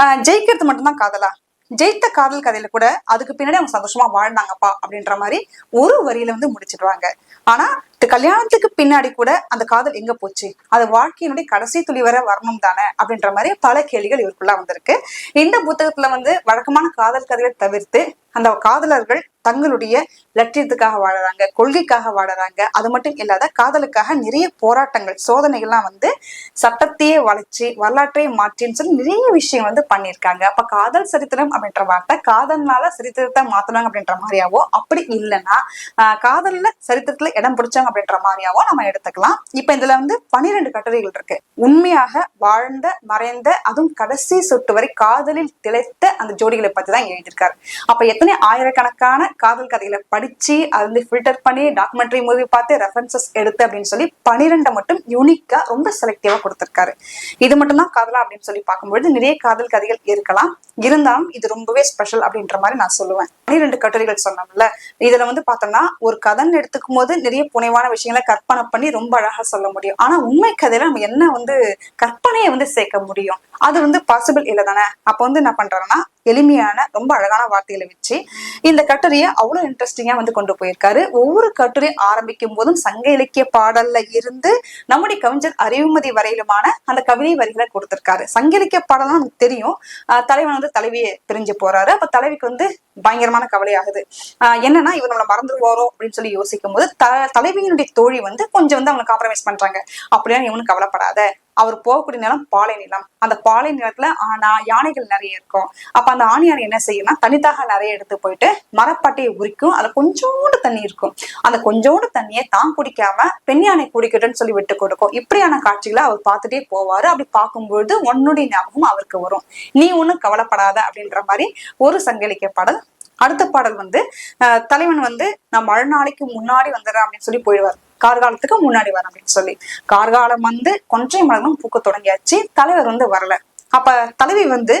ஜெயிக்கிறது மட்டும்தான் காதலா? ஜெயித்த காதல் கதையில கூட அதுக்கு பின்னாடி அவங்க சந்தோஷமா வாழ்ந்தாங்கப்பா அப்படின்ற மாதிரி ஒரு வரியில வந்து முடிச்சிடுவாங்க. ஆனா கல்யாணத்துக்கு பின்னாடி கூட அந்த காதல் எங்க போச்சு? அது வாழ்க்கையினுடைய கடைசி துளி வர வரணும் தானே? அப்படின்ற மாதிரி பல கேள்விகள் இவருக்குள்ள வந்திருக்கு. இந்த புத்தகத்துல வந்து வழக்கமான காதல் கதைகளை தவிர்த்து அந்த காதலர்கள் தங்களுடைய லட்சியத்துக்காக வாழறாங்க கொள்கைக்காக வாழறாங்க. அது மட்டும் இல்லாத காதலுக்காக நிறைய போராட்டங்கள் சோதனைகள்லாம் வந்து சட்டத்தையே வளைச்சு வரலாற்றையே மாற்றின்னு சொல்லி நிறைய விஷயம் வந்து பண்ணியிருக்காங்க. அப்ப காதல் சரித்திரம் அப்படின்ற வார்த்தை காதல்னால சரித்திரத்தை மாத்தணும் அப்படின்ற மாதிரியாவோ அப்படி இல்லைன்னா ஆஹ் காதல்ல சரித்திரத்துல இடம் பிடிச்சாங்க அப்படின்ற மாதிரியாவும் நம்ம எடுத்துக்கலாம். இப்ப இதுல வந்து பனிரெண்டு கட்டுரைகள் இருக்கு. உண்மையாக வாழ்ந்த மறைந்த அதுவும் கடைசி சொட்டு வரை காதலில் திளைத்த அந்த ஜோடிகளை பத்தி தான் எழுதியிருக்காரு. அப்ப எத்தனை ஆயிரக்கணக்கான காதல் கதைகளை படிச்சு அது வந்து ஃபில்டர் பண்ணி டாக்குமெண்ட்ரி மூவி பார்த்து ரெஃபரன்சஸ் எடுத்து அப்படின்னு சொல்லி பனிரெண்டை மட்டும் யூனிக்கா ரொம்ப செலக்டிவா கொடுத்திருக்காரு. இது மட்டும் தான் காதலா அப்படின்னு சொல்லி பார்க்கும்பொழுது நிறைய காதல் கதைகள் இருக்கலாம். இருந்தாலும் இது ரொம்பவே ஸ்பெஷல் அப்படின்ற மாதிரி நான் சொல்லுவேன். பனிரெண்டு கட்டுரைகள் சொன்னோம்ல இதுல வந்து பார்த்தோம்னா ஒரு கதன் எடுத்துக்கும் போது நிறைய புனைவான விஷயங்களை கற்பனை பண்ணி ரொம்ப அழகா சொல்ல முடியும். ஆனா உண்மை கதையில நம்ம என்ன வந்து கற்பனையை வந்து சேர்க்க முடியும்? அது வந்து பாசிபிள் இல்லை தானே? அப்போ வந்து என்ன பண்றாங்கன்னா எளிமையான ரொம்ப அழகான வார்த்தைகளை வச்சு இந்த கட்டுரையை அவ்வளவு இன்ட்ரெஸ்டிங்கா வந்து கொண்டு போயிருக்காரு. ஒவ்வொரு கட்டுரையும் ஆரம்பிக்கும் போதும் சங்க இலக்கிய பாடல்ல இருந்து நம்முடைய கவிஞர் அறிவுமதி வரையிலுமான அந்த கவிதை வரிகளை கொடுத்திருக்காரு. சங்க இலக்கிய பாடலாம் நமக்கு தெரியும். தலைவன் வந்து தலைவியை பிரிஞ்சு போறாரு. அப்ப தலைவிக்கு வந்து பயங்கரமான கவலை ஆகுது என்னன்னா இவர் நம்மளை மறந்துடுவாரோ அப்படின்னு சொல்லி யோசிக்கும் போது த தலைவியினுடைய தோழி வந்து கொஞ்சம் வந்து அவனை காம்ப்ரமைஸ் பண்றாங்க. அப்படின்னா இவனு கவலைப்படாத. அவர் போகக்கூடிய நிலம் பாலை நிலம். அந்த பாலை நிலத்துல ஆனா யானைகள் நிறைய இருக்கும். அப்ப அந்த ஆணி யானை என்ன செய்யும்னா தனித்தாக நிறைய எடுத்து போயிட்டு மரப்பாட்டையை உரிக்கும். அதுல கொஞ்சோண்டு தண்ணி இருக்கும். அந்த கொஞ்சோண்டு தண்ணியை தான் குடிக்காம பெண் யானை குடிக்கட்டும்னு சொல்லி விட்டு கொடுக்கும். இப்படியான காட்சிகளை அவர் பார்த்துட்டே போவாரு. அப்படி பார்க்கும்பொழுது உன்னுடைய ஞாபகம் அவருக்கு வரும். நீ ஒண்ணும் கவலைப்படாத அப்படின்ற மாதிரி ஒரு சங்கலிக்க பாடல் அடுத்த பாடல் வந்து தலைவன் வந்து நான் மழை நாளைக்கு முன்னாடி வந்துடுறேன் அப்படின்னு சொல்லி போயிடுவார். கார்காலத்துக்கு முன்னாடி வரேன் அப்படின்னு சொல்லி. கார்காலம் வந்து கொன்றை மலர்களும் பூக்க தொடங்கியாச்சு. தலைவர் வந்து வரல. அப்ப தலைவி வந்து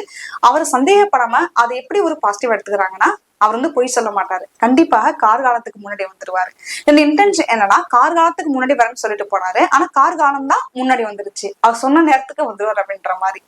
அவர் சந்தேகப்படாம அதை எப்படி ஒரு பாசிட்டிவ் எடுத்துக்கிறாங்கன்னா அவர் வந்து பொய் சொல்ல மாட்டாரு. கண்டிப்பாக கார்காலத்துக்கு முன்னாடி வந்துருவாரு. இந்த இன்டென்ஷன் என்னன்னா கார்காலத்துக்கு முன்னாடி வரேன்னு சொல்லிட்டு போனாரு. ஆனா கார்காலம் தான் முன்னாடி வந்துருச்சு. அவர் சொன்ன நேரத்துக்கு வந்துருவார் அப்படின்ற மாதிரி.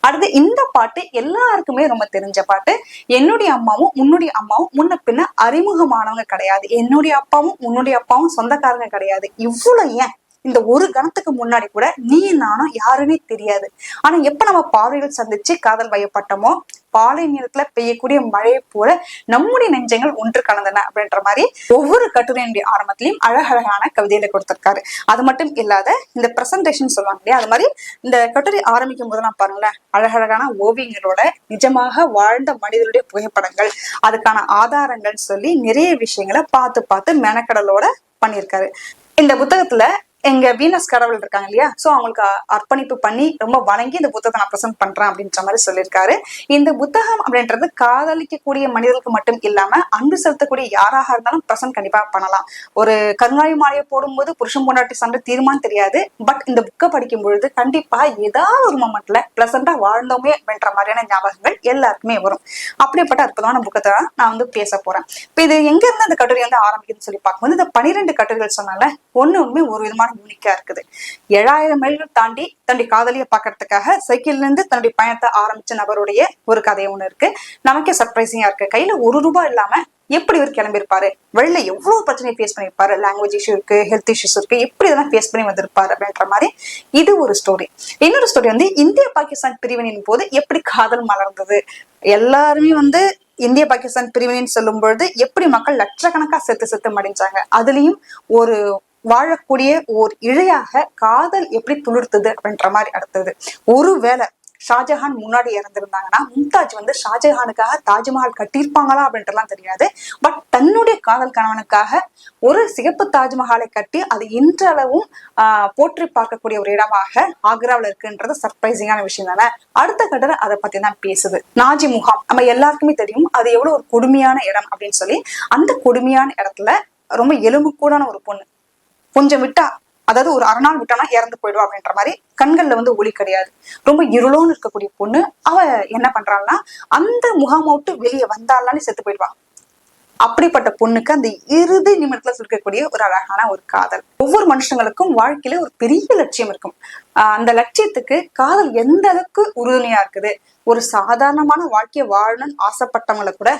அடுத்து இந்த பாட்டு எல்லாருக்குமே ரொம்ப தெரிஞ்ச பாட்டு. என்னுடைய அம்மாவும் உன்னுடைய அம்மாவும் முன்ன பின்ன அறிமுகமானவங்க கிடையாது. என்னுடைய அப்பாவும் உன்னுடைய அப்பாவும் சொந்தக்காரங்க கிடையாது. இவ்வளவு ஏன்? இந்த ஒரு கணத்துக்கு முன்னாடி கூட நீ நானும் யாருன்னே தெரியாது. ஆனா எப்ப நம்ம பார்வைகள் சந்திச்சு காதல் வயப்பட்டோமோ பாலை நிலத்துல பெய்யக்கூடிய மழையை போல நம்முடைய நெஞ்சங்கள் ஒன்று கலந்தன அப்படின்ற மாதிரி ஒவ்வொரு கட்டுரையினுடைய ஆரம்பத்திலையும் அழகழகான கவிதையில கொடுத்திருக்காரு. அது மட்டும் இல்லாத இந்த பிரசன்டேஷன் சொல்லுவாங்க இல்லையா? அது மாதிரி இந்த கட்டுரை ஆரம்பிக்கும் போதெல்லாம் பாருங்களேன் அழகழகான ஓவியங்களோட நிஜமாக வாழ்ந்த மனிதருடைய புகைப்படங்கள் அதுக்கான ஆதாரங்கள் சொல்லி நிறைய விஷயங்களை பார்த்து பார்த்து மெனக்கடலோட பண்ணியிருக்காரு. இந்த புத்தகத்துல எங்க வீனஸ் கடவுள் இருக்காங்க இல்லையா? சோ அவங்களுக்கு அர்ப்பணிப்பு பண்ணி ரொம்ப வணங்கி இந்த புத்தகத்தை நான் ப்ரெசென்ட் பண்றேன் அப்படின்ற மாதிரி சொல்லியிருக்காரு. இந்த புத்தகம் அப்படின்றது காதலிக்கக்கூடிய மனிதர்களுக்கு மட்டும் இல்லாம அன்பு செலுத்தக்கூடிய யாராக இருந்தாலும் ப்ரெசென்ட் கண்டிப்பா பண்ணலாம். ஒரு கருங்காலி மாலையை போடும்போது புருஷன் பொண்டாட்டி சண்டை தீர்மானம் தெரியாது. பட் இந்த புக்கை படிக்கும் பொழுது கண்டிப்பா ஏதாவது ஒரு மொமெண்ட்ல பிளசண்டா வாழ்ந்தோமே அப்படின்ற மாதிரியான ஞாபகங்கள் எல்லாருக்குமே வரும். அப்படிப்பட்ட அற்புதமான புக்கத்தை தான் நான் வந்து பேச போறேன். இப்ப இது எங்க இருந்து அந்த கட்டுரை வந்து ஆரம்பிக்குதுன்னு சொல்லி பார்க்கும்போது இந்த பனிரெண்டு கட்டுரைகள் சொன்னால ஒண்ணு ஒண்ணுமே ஒரு விதமான யூனிக்கா இருக்குது. ஏழாயிரம் மைல்கள் தாண்டி தன்னுடைய காதலியை பாக்குறதுக்காக சைக்கிள்ல இருந்து தன்னுடைய பயணத்தை ஆரம்பிச்ச நபருடைய ஒரு கதை ஒண்ணு இருக்கு. நமக்கே சர்ப்ரைசிங்கா இருக்கு. கையில ஒரு ரூபாய் இல்லாம எப்படி இவர் கிளம்பியிருப்பாரு? வெளில எவ்வளவு பிரச்சனையை ஃபேஸ் பண்ணியிருப்பாரு? லாங்குவேஜ் இஷ்யூ இருக்கு ஹெல்த் இஷ்யூஸ் இருக்கு. எப்படி இதெல்லாம் ஃபேஸ் பண்ணி வந்திருப்பாரு அப்படின்ற மாதிரி இது ஒரு ஸ்டோரி இன்னொரு ஸ்டோரி வந்து இந்திய பாகிஸ்தான் பிரிவினின் போது எப்படி காதல் மலர்ந்தது? எல்லாருமே வந்து இந்திய பாகிஸ்தான் பிரிவினைன்னு சொல்லும் பொழுது எப்படி மக்கள் லட்சக்கணக்கா செத்து செத்து மடிஞ்சாங்க? அதுலயும் ஒரு வாழக்கூடிய ஓர் இழையாக காதல் எப்படி துளிர்த்துது அப்படின்ற மாதிரி அடுத்தது ஒருவேளை ஷாஜஹான் முன்னாடி இறந்திருந்தாங்கன்னா மும்தாஜ் வந்து ஷாஜஹானுக்காக தாஜ்மஹால் கட்டியிருப்பாங்களா அப்படின்றலாம் தெரியாது. பட் தன்னுடைய காதல் கணவனுக்காக ஒரு சிகப்பு தாஜ்மஹாலை கட்டி அது இன்றளவும் ஆஹ் போற்றி பார்க்கக்கூடிய ஒரு இடமாக ஆக்ராவில் இருக்குன்றது சர்ப்ரைசிங்கான விஷயம் தானே. அடுத்த கட்டளை அதை பத்தி தான் பேசுது. நாஜி முகாம் நம்ம எல்லாருக்குமே தெரியும். அது எவ்வளவு ஒரு கொடுமையான இடம் அப்படின்னு சொல்லி அந்த கொடுமையான இடத்துல ரொம்ப எலும்புக்கூடான ஒரு பொண்ணு கொஞ்சம் விட்டா அதாவது ஒரு அரை நாள் விட்டானா இறந்து போயிடுவா அப்படின்ற மாதிரி கண்கள்ல வந்து ஒளி கிடையாது. ரொம்ப இருளோன்னு இருக்கக்கூடிய பொண்ணு அவ என்ன பண்றாள்னா அந்த முகாமை விட்டு வெளியே வந்தாள்லான்னு செத்து போயிடுவா. அப்படிப்பட்ட பொண்ணுக்கு அந்த இறுதி நிமிடத்துல இருக்கக்கூடிய ஒரு அழகான ஒரு காதல். ஒவ்வொரு மனுஷங்களுக்கும் வாழ்க்கையில ஒரு பெரிய லட்சியம் இருக்கும். ஆஹ் அந்த லட்சியத்துக்கு காதல் எந்த அளவுக்கு உறுதுணையா இருக்குது? ஒரு சாதாரணமான வாழ்க்கையை வாழணும்னு ஆசைப்பட்டவங்களை கூட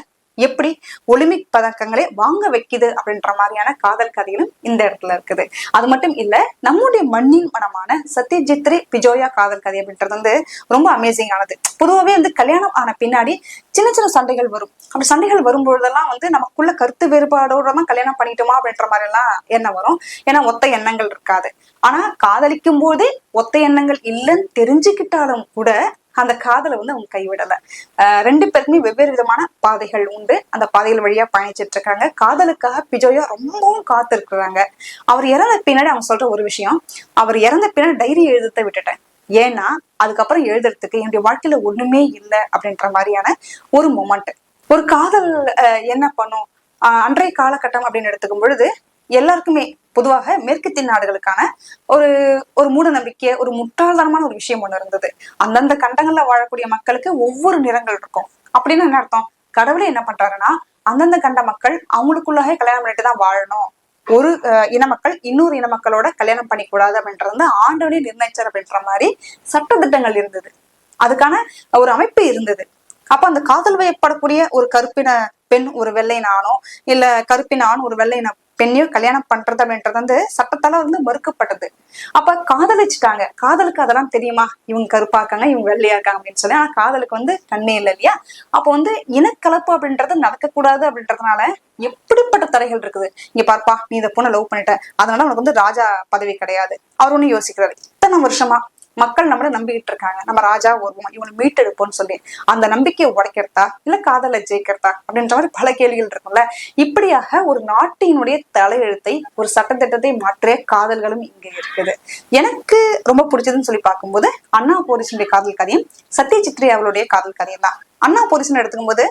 எப்படி ஒலிம்பிக் பதக்கங்களை வாங்க வைக்குது அப்படின்ற மாதிரியான காதல் கதைகளும் இந்த இடத்துல இருக்குது. அது மட்டும் இல்ல நம்முடைய மண்ணின் மனமான சத்யஜித்ரி பிஜோயா காதல் கதை அப்படின்றது வந்து ரொம்ப அமேசிங் ஆனது. பொதுவாகவே வந்து கல்யாணம் ஆன பின்னாடி சின்ன சின்ன சண்டைகள் வரும். அப்படி சண்டைகள் வரும்பொழுதெல்லாம் வந்து நமக்குள்ள கருத்து வேறுபாடோட தான் கல்யாணம் பண்ணிட்டோமா அப்படின்ற மாதிரி எல்லாம் எண்ணம் வரும். ஏன்னா ஒத்த எண்ணங்கள் இருக்காது. ஆனா காதலிக்கும் போதே ஒத்த எண்ணங்கள் இல்லைன்னு தெரிஞ்சுக்கிட்டாலும் கூட அந்த காதலை வந்து அவங்க கைவிடல. ஆஹ் ரெண்டு பேருக்குமே வெவ்வேறு விதமான பாதைகள் உண்டு. அந்த பாதைகள் வழியா பயணிச்சிட்டு இருக்காங்க. காதலுக்காக பிஜோயா ரொம்பவும் காத்திருக்கிறாங்க. அவர் இறந்த பின்னாடி அவங்க சொல்ற ஒரு விஷயம் அவர் இறந்த பின்னாடி டைரி எழுதத்தை விட்டுட்டேன். ஏன்னா அதுக்கப்புறம் எழுதுறதுக்கு என்னுடைய வாழ்க்கையில ஒண்ணுமே இல்லை அப்படின்ற மாதிரியான ஒரு மொமெண்ட் ஒரு காதல் என்ன பண்ணும்? ஆஹ் அன்றைய காலகட்டம் அப்படின்னு எடுத்துக்கும் பொழுது எல்லாருக்குமே பொதுவாக மேற்கத்திய நாடுகளுக்கான ஒரு ஒரு மூட நம்பிக்கை ஒரு முட்டாள்தனமான ஒரு விஷயம் ஒண்ணு இருந்தது. அந்தந்த கண்டங்கள்ல வாழக்கூடிய மக்களுக்கு ஒவ்வொரு நிறங்கள் இருக்கும். அப்படின்னு என்ன அர்த்தம்? கடவுளை என்ன பண்றாருன்னா அந்தந்த கண்ட மக்கள் அவங்களுக்குள்ளாக கல்யாணம் பண்ணிட்டு தான் வாழணும். ஒரு அஹ், இன மக்கள் இன்னொரு இன மக்களோட கல்யாணம் பண்ணிக்கூடாது அப்படின்றது வந்து ஆண்டவனே நிர்ணயிச்சார் அப்படின்ற மாதிரி சட்டத்திட்டங்கள் இருந்தது. அதுக்கான ஒரு அமைப்பு இருந்தது. அப்ப அந்த காதல் வயப்படக்கூடிய ஒரு கருப்பின பெண் ஒரு வெள்ளை நானோ இல்ல கருப்பின ஆண் ஒரு வெள்ளை பெண்ணையும் கல்யாணம் பண்றது அப்படின்றது வந்து சட்டத்தால வந்து மறுக்கப்பட்டது. அப்ப காதலிச்சுட்டாங்க காதலுக்கு அதெல்லாம் தெரியுமா? இவங்க கருப்பா இருக்காங்க இவங்க வெள்ளையா இருக்காங்க அப்படின்னு சொல்லி. ஆனா காதலுக்கு வந்து கண்ணே இல்லை இல்லையா? அப்ப வந்து இனக்கலப்பு அப்படின்றது நடக்கக்கூடாது அப்படின்றதுனால எப்படிப்பட்ட தடைகள் இருக்குது? இங்க பார்ப்பா நீ இந்த பொண்ணை லவ் பண்ணிட்ட. அதனால உனக்கு வந்து ராஜா பதவி கிடையாது. அவர் ஒண்ணு யோசிக்கிறாரு இத்தனை வருஷமா மக்கள் நம்மளை நம்பிக்கிட்டு இருக்காங்க. நம்ம ராஜா வருவோம் இவனை மீட்டெடுப்போம்னு சொல்லி அந்த நம்பிக்கையை உடைக்கிறதா இல்ல காதலை ஜெயிக்கிறதா அப்படின்ற மாதிரி பல கேள்விகள் இருக்கும்ல. இப்படியாக ஒரு நாட்டினுடைய தலையெழுத்தை ஒரு சட்டத்திட்டத்தை மாற்றிய காதல்களும் இங்க இருக்குது. எனக்கு ரொம்ப பிடிச்சதுன்னு சொல்லி பார்க்கும்போது அண்ணா போரிசனுடைய காதல் கதையும் சத்ய சித்ரி அவளுடைய காதல் கதையும் தான். அண்ணா போரிசன் எடுத்துக்கும் போது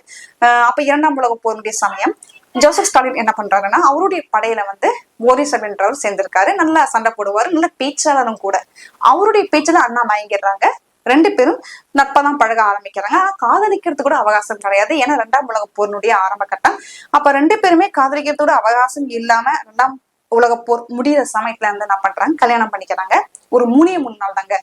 ஆஹ் அப்ப இரண்டாம் உலக போருடைய சமயம் ஜோசப் ஸ்டாலின் என்ன பண்றாருன்னா அவருடைய படையில வந்து போரிஸ் அப்படின்றவர் சேர்ந்திருக்காரு. நல்லா சண்டை போடுவாரு நல்ல பேச்சாளரும் கூட. அவருடைய பேச்சுல அண்ணா மயங்கிடுறாங்க. ரெண்டு பேரும் நட்பதான் பழக ஆரம்பிக்கிறாங்க. ஆனா காதலிக்கிறது கூட அவகாசம் கிடையாது. ஏன்னா ரெண்டாம் உலக போரினுடைய ஆரம்ப கட்டம். அப்ப ரெண்டு பேருமே காதலிக்கிறதோட அவகாசம் இல்லாம ரெண்டாம் உலக போர் முடிகிற சமயத்துல வந்து என்ன பண்றாங்க கல்யாணம் பண்ணிக்கிறாங்க. ஒரு மூணே மூணு நாள் தாங்க.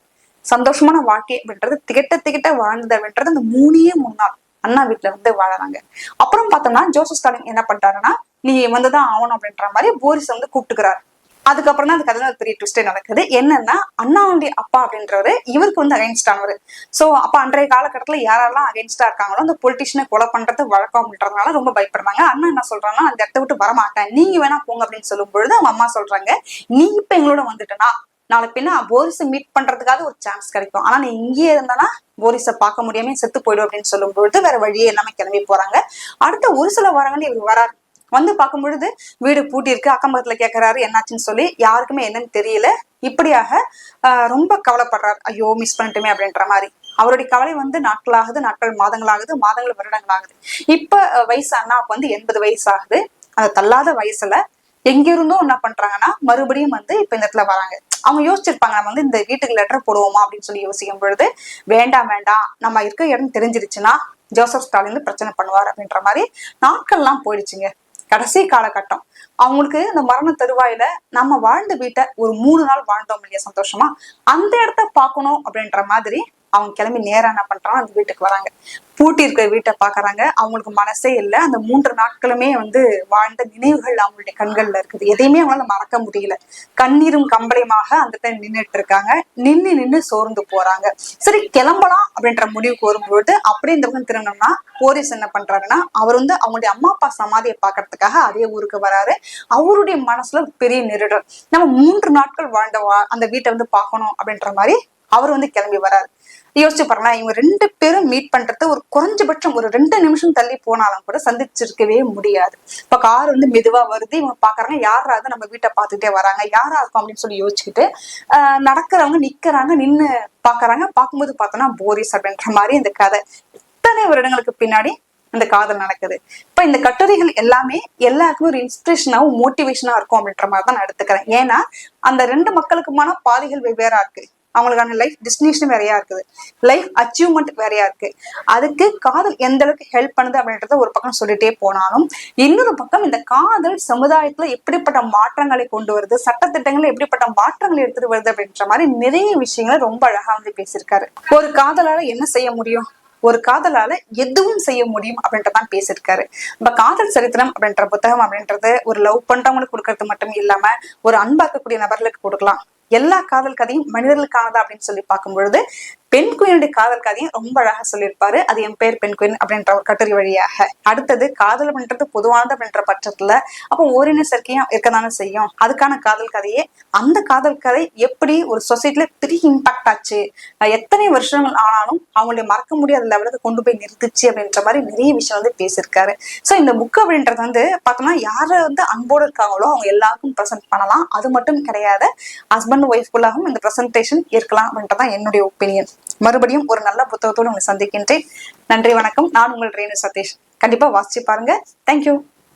சந்தோஷமான வாழ்க்கை அப்படின்றது திகட்ட திகட்ட வாழ்ந்தது அப்படின்றது அந்த மூணே மூணு நாள் அண்ணா வீட்டுல வந்து வாழறாங்க. அப்புறம் பார்த்தோம்னா ஜோசப் ஸ்டாலின் என்ன பண்றாருன்னா நீ வந்துதான் ஆகணும் அப்படின்ற மாதிரி போரிஸ் வந்து கூப்பிட்டுக்கிறாரு. அதுக்கப்புறம் தான் அந்த கதை ஒரு பெரிய ட்விஸ்டே நடக்குது. என்னன்னா அண்ணாவுடைய அப்பா அப்படின்றவரு இவருக்கு வந்து அகைன்ஸ்டானவர் சோ அப்ப அன்றைய காலகட்டத்துல யாரெல்லாம் அகைன்ஸ்டா இருக்காங்களோ அந்த பொலிட்டிஷியனை கொலை பண்றது வழக்கம் அப்படின்றதுனால ரொம்ப பயப்படுறாங்க. அண்ணா என்ன சொல்றாங்கன்னா அந்த இடத்த விட்டு வரமாட்டேன். நீங்க வேணா போங்க அப்படின்னு சொல்லும் பொழுது அவங்க அம்மா சொல்றாங்க நீ இப்ப எங்களோட வந்துட்டனா? நாளைக்கு பின்ன போரிஸை மீட் பண்றதுக்காக ஒரு சான்ஸ் கிடைக்கும். ஆனா நீ இங்கேயே இருந்தனா போரிஸை பார்க்க முடியாம செத்து போயிடும் அப்படின்னு சொல்லும் பொழுது வேற வழியே எல்லாமே கிளம்பி போறாங்க. அடுத்த ஒரு சில வாரங்கள் இவர் வராரு. வந்து பார்க்கும் பொழுது வீடு பூட்டி இருக்கு அக்கம் பக்கத்துல கேட்கறாரு என்னாச்சுன்னு சொல்லி யாருக்குமே என்னன்னு தெரியல. இப்படியாக ஆஹ் ரொம்ப கவலைப்படுறாரு. ஐயோ மிஸ் பண்ணிட்டுமே அப்படின்ற மாதிரி. அவருடைய கவலை வந்து நாட்களாகுது நாட்கள் மாதங்களாகுது மாதங்கள் வருடங்களாகுது. இப்ப வயசு அண்ணாவுக்கு வந்து எண்பது வயசு ஆகுது அந்த தள்ளாத வயசுல எங்க இருந்தும் என்ன பண்றாங்கன்னா மறுபடியும் வந்து இப்ப இந்த இடத்துல வராங்க. அவங்க யோசிச்சிருப்பாங்க நம்ம வந்து இந்த வீட்டுக்கு லெட்டர் போடுவோமா அப்படின்னு சொல்லி யோசிக்கும் பொழுது வேண்டாம் வேண்டாம் நம்ம இருக்க இடம் தெரிஞ்சிருச்சுன்னா ஜோசப் ஸ்டாலின் பிரச்சனை பண்ணுவார் அப்படின்ற மாதிரி நாட்கள்லாம் போயிடுச்சுங்க. கடைசி காலகட்டம். அவங்களுக்கு இந்த மரண தருவாயில நம்ம வாழ்ந்த வீட்டை ஒரு மூணு நாள் வாழ்ந்தோம் இல்லையா சந்தோஷமா? அந்த இடத்த பார்க்கணும் அப்படின்ற மாதிரி அவங்க கிளம்பி நேரா என்ன பண்றான் அந்த வீட்டுக்கு வராங்க. பூட்டி இருக்கிற வீட்டை பாக்குறாங்க. அவங்களுக்கு மனசே இல்லை. அந்த மூன்று நாட்களுமே வந்து வாழ்ந்த நினைவுகள் அவங்களுடைய கண்கள்ல இருக்குது. எதையுமே அவங்களால மறக்க முடியல. கண்ணீரும் கம்பளையுமாக அந்த டைம் நின்னுட்டு இருக்காங்க. நின்னு நின்னு சோர்ந்து போறாங்க. சரி கிளம்பலாம் அப்படின்ற முடிவுக்கு வரும்பொழுது அப்படியே இந்த பக்கம் திரும்பினோம்னா போலீஸ் என்ன பண்றாருன்னா அவர் வந்து அவங்களுடைய அம்மா அப்பா சமாதியை பாக்குறதுக்காக அதே ஊருக்கு வராரு. அவருடைய மனசுல பெரிய நெருடல். நம்ம மூன்று நாட்கள் வாழ்ந்த வா- அந்த வீட்டை வந்து பார்க்கணும் அப்படின்ற மாதிரி அவர் வந்து கிளம்பி வராரு யோசிச்சு பாருங்களேன் இவங்க ரெண்டு பேரும் மீட் பண்றது ஒரு குறைஞ்சபட்சம் ஒரு ரெண்டு நிமிஷம் தள்ளி போனாலும் கூட சந்திச்சிருக்கவே முடியாது. இப்ப கார் வந்து மெதுவா வருது இவங்க பாக்குறாங்க யாராவது நம்ம வீட்டை பார்த்துட்டே வராங்க யாரா இருக்கும் அப்படின்னு சொல்லி யோசிச்சுக்கிட்டு நடக்கிறவங்க நிக்கிறாங்க நின்னு பாக்குறாங்க. பார்க்கும்போது பார்த்தோம்னா போரிஸ் அப்படின்ற மாதிரி இந்த கதை இத்தனை வருடங்களுக்கு பின்னாடி அந்த காதல் நடக்குது. இப்ப இந்த கட்டுரைகள் எல்லாமே எல்லாருக்குமே ஒரு இன்ஸ்பிரேஷனாவும் மோட்டிவேஷனா இருக்கும் அப்படின்ற மாதிரி தான் நான் எடுத்துக்கிறேன். ஏன்னா அந்த ரெண்டு மக்களுக்குமான பாதைகள் வெவ்வேறா இருக்கு. அவங்களுக்கான லைஃப் டெஸ்டினேஷன் வேறையா இருக்குது. லைஃப் அச்சீவ்மெண்ட் வேறையா இருக்கு. அதுக்கு காதல் எந்த அளவுக்கு ஹெல்ப் பண்ணுது அப்படின்றத ஒரு பக்கம் சொல்லிட்டே போனாலும் இன்னொரு பக்கம் இந்த காதல் சமுதாயத்துல எப்படிப்பட்ட மாற்றங்களை கொண்டு வருது சட்டத்திட்டங்கள் எப்படிப்பட்ட மாற்றங்களை எடுத்துட்டு வருது அப்படின்ற மாதிரி நிறைய விஷயங்களை ரொம்ப அழகா வந்து பேசியிருக்காரு. ஒரு காதலால என்ன செய்ய முடியும்? ஒரு காதலால எதுவும் செய்ய முடியும் அப்படின்றதான் பேசியிருக்காரு. இப்ப காதல் சரித்திரம் அப்படின்ற புத்தகம் அப்படின்றது ஒரு லவ் பண்றவங்களுக்கு கொடுக்கறது மட்டும் இல்லாம ஒரு அன்பாக்கக்கூடிய நபர்களுக்கு கொடுக்கலாம். எல்லா காதல் கதையும் மனிதர்களுக்கானதா அப்படின்னு சொல்லி பார்க்கும் பொழுது பெண் குயினுடைய காதல் கதையும் ரொம்ப அழகா சொல்லியிருப்பாரு. அது என் பேர் பெண் குயின் அப்படின்ற ஒரு கட்டுரை வழியாக. அடுத்தது காதல் அப்படின்றது பொதுவானது அப்படின்ற பட்சத்துல அப்போ ஓரின சேர்க்கையும் இருக்கதானே செய்யும். அதுக்கான காதல் கதையே அந்த காதல் கதை எப்படி ஒரு சொசைட்டில பெரிய இம்பாக்ட் ஆச்சு? எத்தனை வருஷங்கள் ஆனாலும் அவங்களுடைய மறக்க முடியாத லெவலுக்கு கொண்டு போய் நிறுத்துச்சு அப்படின்ற மாதிரி நிறைய விஷயம் வந்து பேசியிருக்காரு. ஸோ இந்த புக் அப்படின்றது வந்து பார்த்தோம்னா யாரை வந்து அன்போடு இருக்காங்களோ அவங்க எல்லாருக்கும் ப்ரெசென்ட் பண்ணலாம். அது மட்டும் கிடையாது ஹஸ்பண்ட் ஒய்ஃப்குள்ளாகவும் இந்த ப்ரெசன்டேஷன் இருக்கலாம் அப்படின்றதான் என்னுடைய ஒப்பீனியன் மறுபடியும் ஒரு நல்ல புத்தகத்தோடு உங்களை சந்திக்கின்றேன். நன்றி வணக்கம். நான் உங்கள் ரேணு சதீஷ். கண்டிப்பா வாசிச்சு பாருங்க. தேங்க்யூ